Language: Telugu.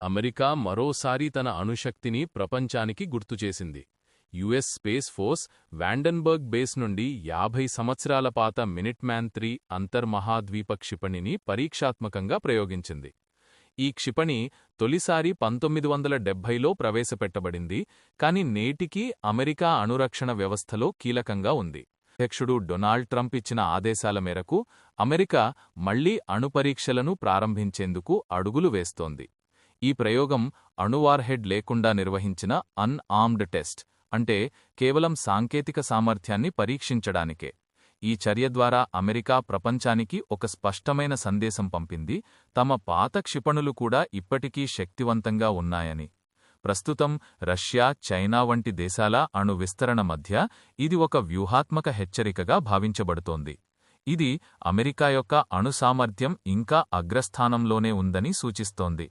అమెరికా మరోసారి తన అణుశక్తిని ప్రపంచానికి గుర్తుచేసింది US Space Force Vandenberg base నుండి యాభై సంవత్సరాల పాత మినిట్మ్యాన్ త్రీ అంతర్మహాద్వీప క్షిపణిని పరీక్షాత్మకంగా ప్రయోగించింది. ఈ క్షిపణి తొలిసారి పంతొమ్మిది వందల డెబ్బైలో ప్రవేశపెట్టబడింది కాని నేటికీ అమెరికా అణురక్షణ వ్యవస్థలో కీలకంగా ఉంది. అధ్యక్షుడు డొనాల్డ్ ట్రంప్ ఇచ్చిన ఆదేశాల మేరకు అమెరికా మళ్ళీ అణుపరీక్షలను ప్రారంభించేందుకు అడుగులు వేస్తోంది. ఈ ప్రయోగం అణువార్హెడ్ లేకుండా నిర్వహించిన అన్ ఆర్మ్డ్ టెస్ట్ అంటే కేవలం సాంకేతిక సామర్థ్యాన్ని పరీక్షించడానికే. ఈ చర్య ద్వారా అమెరికా ప్రపంచానికి ఒక స్పష్టమైన సందేశం పంపింది తమ పాత క్షిపణులు కూడా ఇప్పటికీ శక్తివంతంగా ఉన్నాయని. ప్రస్తుతం రష్యా చైనా వంటి దేశాల అణు విస్తరణ మధ్య ఇది ఒక వ్యూహాత్మక హెచ్చరికగా భావించబడుతోంది. ఇది అమెరికా యొక్క అణు సామర్థ్యం ఇంకా అగ్రస్థానంలోనే ఉందని సూచిస్తోంది.